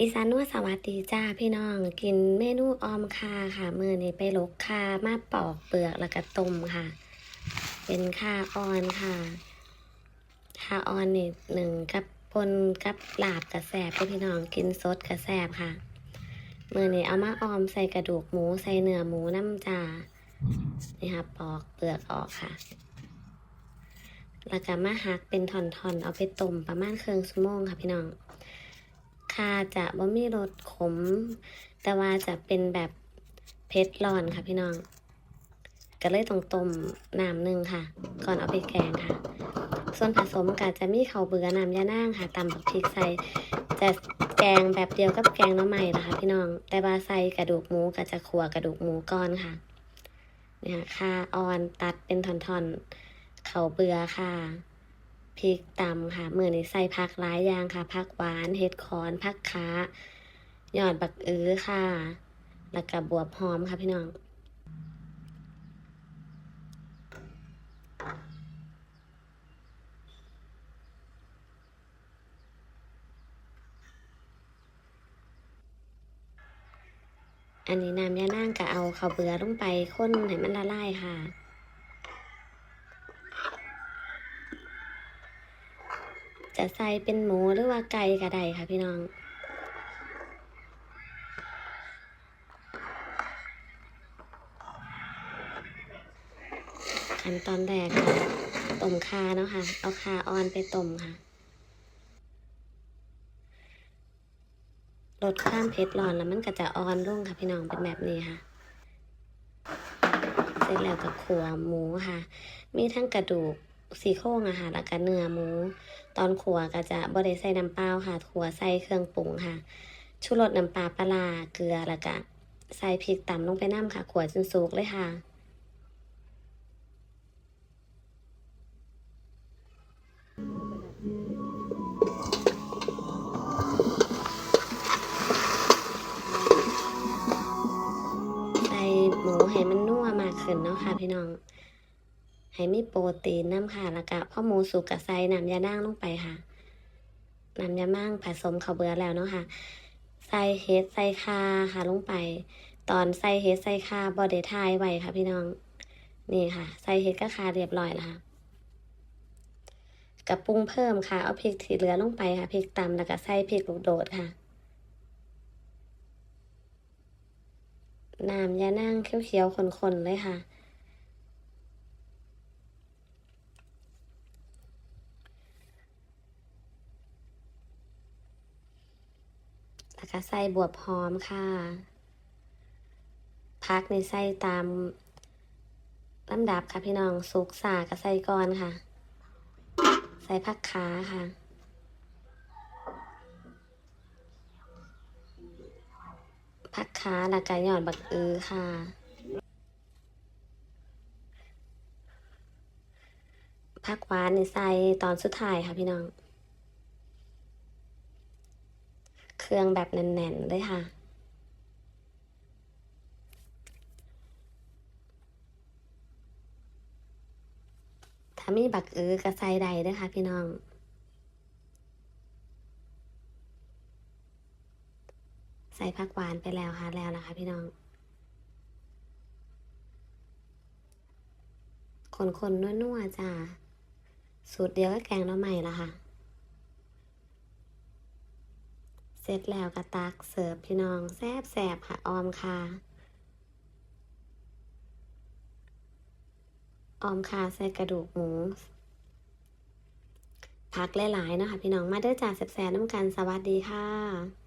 อีสานนัวสวัสดีจ้าพี่น้อง กินเมนูออมคาค่ะ มือนี้ไปลกคามาปอกเปลือกแล้วก็ต้มค่ะ เป็นคาออนค่ะคาออนนี่หนึ่งกับปนกับลาบกระแสบพี่น้องกินสดกระแสบค่ะ มือนี้เอามาออมใส่กระดูกหมูใส่เนื้อหมูน้ำจานี่ค่ะปอกเปลือกออกค่ะ แล้วก็มาหักเป็นท่อนๆ เอาไปต้มประมาณครึ่งชั่วโมงค่ะพี่น้อง คาจะบ่มีรสขม แต่ว่าจะเป็นแบบเผ็ดร้อนค่ะพี่น้อง ก็เลยต้องต้มน้ำหนึ่งค่ะ ก่อนเอาไปแกงค่ะ ส่วนผสมก็จะมีข้าวเบื่อน้ำยานางค่ะตำบักพริกใส่จะแกงแบบเดียวกับแกงน้ำใหม่ละคะ พี่น้อง แต่ว่าใส่กระดูกหมูก็จะขัวกระดูกหมูก้อนค่ะ เนี่ยค่ะออนตัดเป็นท่อนๆข้าวเบื่อค่ะ พริกตำค่ะมือนี้ใส่ผักหลายอย่างค่ะผักหวานเห็ดขอนผักขาหยอดบักอื้อค่ะ แล้วก็บวบหอมค่ะพี่น้องอันนี้น้ำยานางก็เอาข้าวเบื่อลงไปข้นให้มันละลายค่ะ จะใส่เป็นหมูหรือว่าไก่ก็ได้ค่ะพี่น้อง ขั้นตอนแรกค่ะต้มคาเนาะค่ะ เอาคาออนไปต้มค่ะลดความเผ็ดร้อนแล้วมันก็จะอ่อนลงค่ะพี่น้องเป็นแบบนี้ค่ะ เสร็จแล้วก็ขัวหมูค่ะ มีทั้งกระดูก ซี่โครงอะค่ะแล้วก็เนื้อหมู ตอนขัวก็จะบ่ได้ใส่น้ำเปล่าค่ะขัวใส่เครื่องปรุงค่ะชูรสน้ำปลาปลาร้าเกลือแล้วก็ใส่พริกตำลงไปน้ำค่ะขัวจนสุกเลยค่ะใส่หมูให้มันนัวมากขึ้นเนาะค่ะพี่น้อง ให้มีโปรตีนน้ำค่ะแล้วก็พอหมูสุกก็ใสน้ำยานั่งลงไปค่ะน้ำยามั่งผสมข้าวเบื่อแล้วเนาะค่ะ ใส่เห็ดใส่คาค่ะลงไป ตอนใส่เห็ดใส่คาบอดทายไว้ค่ะ พี่น้อง นี่ค่ะ ใส่เห็ดก็คาเรียบร้อยแล้วค่ะกับปรุงเพิ่มค่ะ เอาพริกที่เหลือลงไปค่ะพริกตำแล้วก็ใส่พริกลูกโดดค่ะน้ำยานั่งเขียวๆคนๆเลยค่ะ แล้วก็ใส่บวบหอมค่ะพักในใส่ตามลำดับค่ะพี่น้องสุกสากับใส่ก่อนค่ะ ใส่ผักขาค่ะ ผักขาแล้วก็หยอดบักอือค่ะผักหวานในใส่ตอนสุดท้ายค่ะพี่น้อง เครื่องแบบแน่นๆเลยค่ะ ถ้ามีบักเออก็ใส่ใดเด้วยค่ะ พี่น้องใส่ผักหวานไปแล้วค่ะแล้วนะคะ พี่น้อง คนๆนัวๆจ้าสูตรเดียวก็แกงน้อใหม่ละค่ะ เสร็จแล้วก็ตักเสิร์ฟพี่น้องแซบแสบค่ะออมค่ะออมค่ะใส่กระดูกหมูพักหลายๆเนาะคะพี่น้องมาเด้อจ่าแซ่บๆน้ำกันสวัสดีค่ะ